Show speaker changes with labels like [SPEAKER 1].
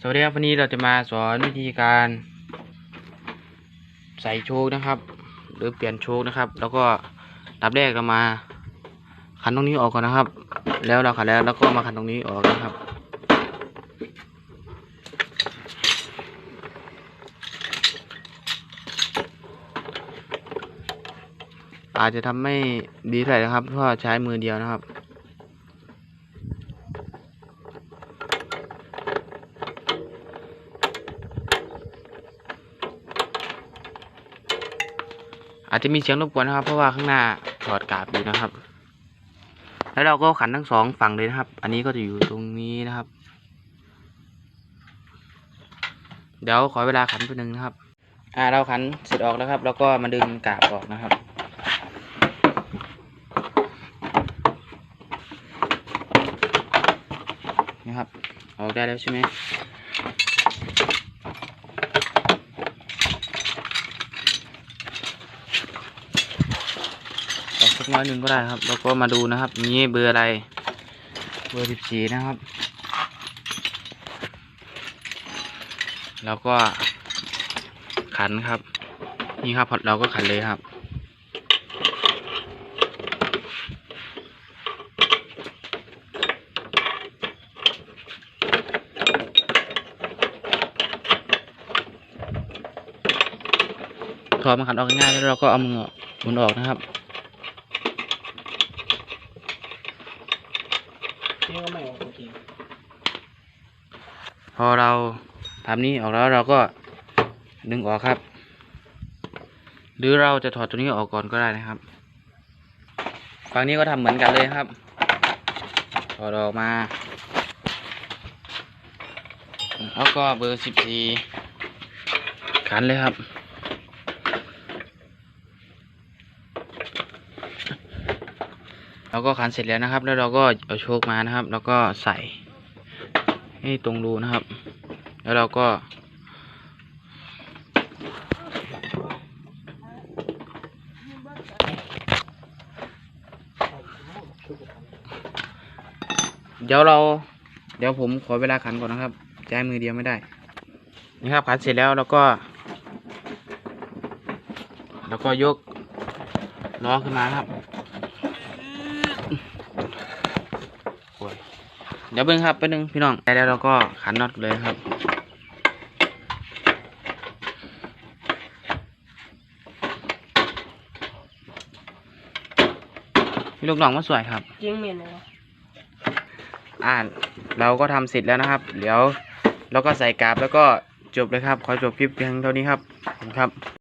[SPEAKER 1] สวัสดีครับวันนี้เราจะมาสอนวิธีการ ใส่โชคนะครับ หรือเปลี่ยนโชคนะครับ แล้วก็ดับแรกเรามาขันตรงนี้ออกก่อนนะครับ แล้วเราขันแล้วแล้วก็มาขันตรงนี้ออกนะครับ อาจจะทำไม่ดีเท่าไหร่นะครับเพราะใช้มือเดียวนะครับ อาจจะมีเสียงรบกวนนะครับ เพราะว่าข้างหน้าถอดกาบอยู่นะครับ แล้วเราก็ขันทั้งสองฝั่งเลยนะครับ อันนี้ก็จะอยู่ตรงนี้นะครับ เดี๋ยวขอเวลาขันแป๊บนึงนะครับ อ่าเราขันเสร็จออกแล้วครับ แล้วก็มาดึงกาบออกนะครับนี่ครับออกได้แล้วใช่ไหม ออกสัก น้อยหนึ่งก็ได้ครับ แล้วก็มาดูนะครับ นี่เบอร์อะไร เบอร์สิบสี่นะครับ แล้วก็ขันครับ นี่ครับเราก็ขันเลยครับถอดมาขันออกง่ายๆแล้วเราก็เอามือหมุนออกนะครับ
[SPEAKER 2] นี่ก็ไม่ออกโอเค
[SPEAKER 1] พอเราทำนี้ออกแล้วเราก็ดึงออกครับ หรือเราจะถอดตัวนี้ออกก่อนก็ได้นะครับ ฝั่งนี้ก็ทำเหมือนกันเลยครับ ถอดออกมาแล้วก็เบอร์สิบสี่ขันเลยครับ เราก็ขันเสร็จแล้วนะครับ แล้วเราก็เอาโชคมานะครับ แล้วก็ใส่ ให้ตรงรูนะครับ แล้วเราก็ เดี๋ยวเรา เดี๋ยวผมขอเวลาขันก่อนนะครับใช้มือเดียวไม่ได้ นี่ครับขันเสร็จแล้วเราก็ แล้วก็ยกล้อขึ้นมาครับโอ้ย เดี๋ยวเบิ้งครับแป๊บนึงพี่น้องได้แล้วเราก็ขันน็อตเลยครับพี่ลูกน้องมาสวยครับ
[SPEAKER 2] จริงเมียนเลยวะ
[SPEAKER 1] อ่านเราก็ทำเสร็จแล้วนะครับ เดี๋ยวเราก็ใส่กราบแล้วก็จบเลยครับ ขอจบคลิปเพียงเท่านี้ครับขอบคุณครับ